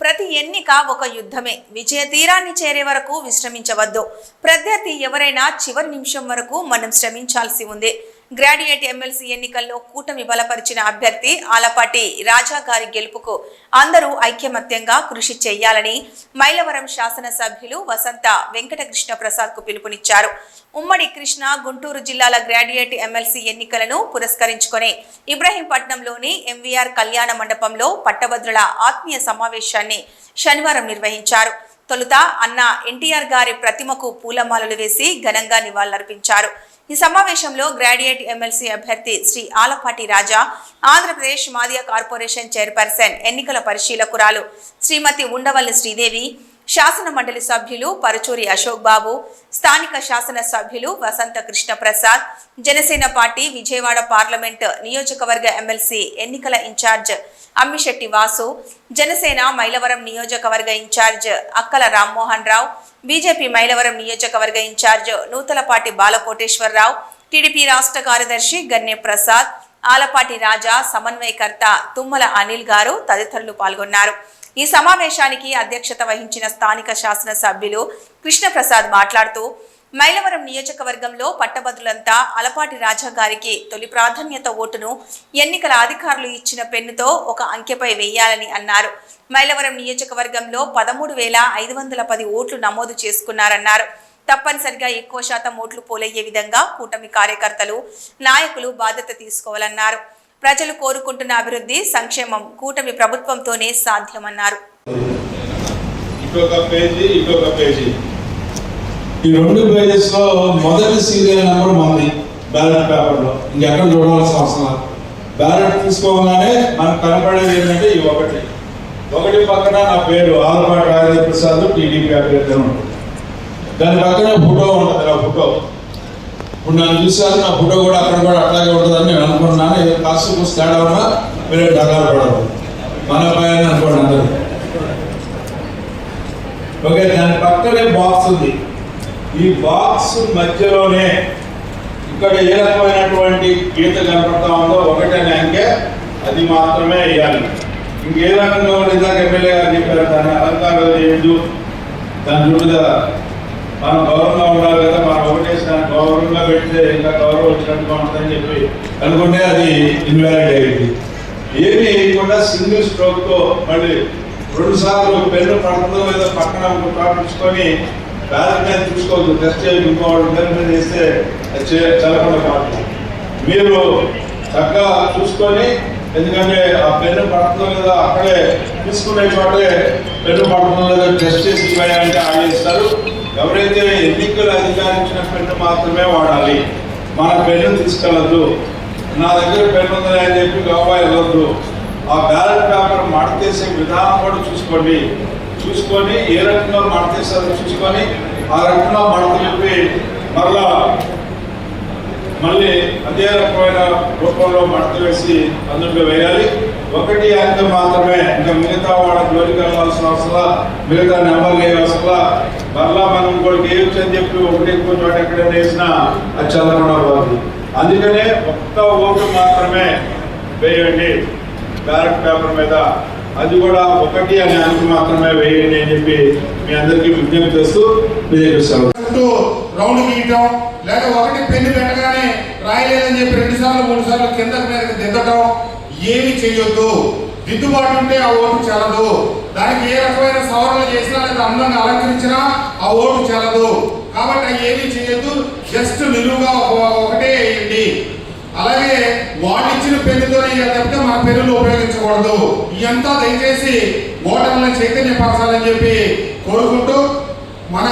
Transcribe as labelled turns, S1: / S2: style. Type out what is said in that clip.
S1: ప్రతి ఎన్నిక ఒక యుద్ధమే. విజయ తీరాన్ని చేరే వరకు విశ్రమించవద్దు. ప్రత్యర్థి ఎవరైనా చివరి నిమిషం వరకు మనం శ్రమించాల్సి ఉంది. గ్రాడ్యుయేట్ ఎమ్మెల్సీ ఎన్నికల్లో కూటమి బలపరిచిన అభ్యర్థి ఆలపాటి రాజా గారి గెలుపుకు అందరూ ఐక్యమత్యంగా కృషి చేయాలని మైలవరం శాసనసభ్యులు వసంత వెంకటకృష్ణ ప్రసాద్కు పిలుపునిచ్చారు. ఉమ్మడి కృష్ణ గుంటూరు జిల్లాల గ్రాడ్యుయేట్ ఎమ్మెల్సీ ఎన్నికలను పురస్కరించుకొని ఇబ్రహీంపట్నంలోని ఎంవీఆర్ కళ్యాణ మండపంలో పట్టభద్రుల ఆత్మీయ సమావేశాన్ని శనివారం నిర్వహించారు. తొలుత అన్న ఎన్టీఆర్ గారి ప్రతిమకు పూలమాలలు వేసి ఘనంగా నివాళులర్పించారు. ఈ సమావేశంలో గ్రాడ్యుయేట్ ఎమ్మెల్సీ అభ్యర్థి శ్రీ ఆలపాటి రాజా ఆంధ్రప్రదేశ్ మాదియా కార్పొరేషన్ చైర్పర్సన్ ఎన్నికల పరిశీలకురాలు శ్రీమతి ఉండవల్లి శ్రీదేవి శాసన మండలి సభ్యులు పరుచూరి అశోక్ బాబు స్థానిక శాసన సభ్యులు వసంత కృష్ణ ప్రసాద్ జనసేన పార్టీ విజయవాడ పార్లమెంట్ నియోజకవర్గ ఎమ్మెల్సీ ఎన్నికల ఇన్ఛార్జ్ అమ్మిశెట్టి వాసు జనసేన మైలవరం నియోజకవర్గ ఇన్ఛార్జ్ అక్కల రామ్మోహన్ రావు బీజేపీ మైలవరం నియోజకవర్గ ఇన్ఛార్జ్ నూతలపాటి బాలకోటేశ్వరరావు టీడీపీ రాష్ట్ర కార్యదర్శి గన్నె ప్రసాద్ ఆలపాటి రాజా సమన్వయకర్త తుమ్మల అనిల్ గారు తదితరులు పాల్గొన్నారు. ఈ సమావేశానికి అధ్యక్షత వహించిన స్థానిక శాసన సభ్యులు కృష్ణప్రసాద్ మాట్లాడుతూ మైలవరం నియోజకవర్గంలో పట్టభద్రులంతా అలపాటి రాజా గారికి తొలి ప్రాధాన్యత ఓటును ఎన్నికల అధికారులు ఇచ్చిన పెన్నుతో ఒక అంకెపై వేయాలని అన్నారు. మైలవరం నియోజకవర్గంలో పదమూడు వేల ఐదు వందల పది ఓట్లు నమోదు చేసుకున్నారన్నారు. తప్పనిసరిగా ఎక్కువ శాతం ఓట్లు పోలయ్యే విధంగా కూటమి కార్యకర్తలు నాయకులు బాధ్యత తీసుకోవాలన్నారు. ప్రజలు కోరుకుంటున్న అభివృద్ధి సంక్షేమం కూటమి ప్రభుత్వంతోనే సాధ్యమన్నారు.
S2: ఈ రెండు పేజెస్లో మొదటి సీరియల్ నెంబర్ మంది బ్యాలెట్ పేపర్లో ఇంకెక్కడ చూడవలసిన అవసరం బ్యాలెట్ తీసుకోగానే మనకు కనపడేది ఏంటంటే ఈ ఒకటి. ఒకటి పక్కన నా పేరు ఆలపాటి రాజేంద్ర ప్రసాద్ టీడీపీ అభ్యర్థి ఉంటుంది. దాని పక్కన ఫోటో ఉంటుంది నా ఫోటో. ఇప్పుడు నన్ను చూశారు నా ఫోటో కూడా అక్కడ కూడా అట్లాగే ఉంటుందని నేను అనుకుంటున్నాను. కాస్త కూసి తేడా ఉన్నా మీరే డగాలు పడరు. మన పైన అనుకోండి అందరూ. ఓకే దాని పక్కనే బాక్స్ ఉంది. ఈ బాక్స్ మధ్యలోనే ఇక్కడ ఏ రకమైనటువంటి గీత కనపడతా ఉందో ఒకటే అంకె అది మాత్రమే వేయాలి. ఇంకే రకంగా ఉండేదా ఎమ్మెల్యే గారు చెప్పారు దాన్ని అలంకారాలు చేయొద్దు దాని చూడదా? మనం గౌరవంగా ఉండాలి కదా మనం ఒకటేసి దాన్ని గౌరవంగా పెడితే ఇంకా గౌరవం వచ్చినట్టుగా ఉంటుందని చెప్పి అనుకుంటే అది ఇన్వాలిడ్ అయింది ఏమి వేయకుండా సింగిల్ స్ట్రోక్తో మళ్ళీ రెండు సార్లు పెన్ను పడుతుందో లేదో పక్కన పాటించుకొని బ్యాలెట్ మీద చూసుకోవద్దు టెస్ట్ చేసి ఇంకోటి పెన్ను మీద వేస్తే చదవకుండా కాదు. మీరు చక్కగా చూసుకొని ఎందుకంటే ఆ పెన్ను పడుతుందో లేదో అక్కడే తీసుకునే చోటే పెన్ను పడుతుందో లేదో టెస్ట్ చేసి ఇవ్వాలంటే ఆలోచిస్తారు ఎవరైతే ఎన్నికలు అధికారించిన పెన్ను మాత్రమే వాడాలి మన పెన్ను తీసుకెళ్ళద్దు. నా దగ్గర పెన్ను ఉందని అని చెప్పి గోవా వెళ్ళొద్దు ఆ బ్యాలెట్ పేపర్ మడతేసే విధానం కూడా చూసుకోండి. చూసుకొని ఏ రకంగా మడతేస్తారో చూసుకొని ఆ రకంగా మడత చెప్పి మరలా మళ్ళీ అదే రకమైన రూపంలో మడత వేసి అందులో వేయాలి. ఒకటి అంక మాత్రమే. ఇంకా మిగతా వాళ్ళ జోలికి వెళ్ళాల్సిన అవసరం మిగతా నెంబర్లు వేయవసరం మరలా మనం ఇంకోటి వేయొచ్చు అని చెప్పి ఒకటి ఎక్కువ చోట ఎక్కడైనా వేసినా అది చదవకుండా పోతుంది అందుకనే ఒక్క ఓటు మాత్రమే వేయండి. బ్యాలెట్ పేపర్ మీద. అది కూడా ఒకటి అనే అంకు మాత్రమే వేయండి అని చెప్పి మీ అందరికీ విజ్ఞప్తి చేస్తూ
S3: తెలియజేస్తాను. రౌండ్ గీయటం లేక ఒకటి పెన్ను పెట్టగానే రాయలేదని చెప్పి రెండు సార్లు మూడు సార్లు కింద మీదకి దిద్దటం ఏమి చేయొద్దు. దిద్దుబాటు ఉంటే ఆ ఓటు చెల్లదు దానికి ఏ రకమైన సవరణ చేసినా లేదా అందంగా అలంకరించినా ఆ ఓటు చెల్లదు కాబట్టి అవి ఏమీ చేయొద్దు జస్ట్ నిలువుగా ఒక- ఒకటే వేయండి. అలాగే వాళ్ళు ఇచ్చిన పెన్నుతోనే తప్పితే మన పెన్నులు ఉపయోగించకూడదు. ఇదంతా దయచేసి ఓటర్లను చైతన్యపరచాలని చెప్పి కోరుకుంటూ మన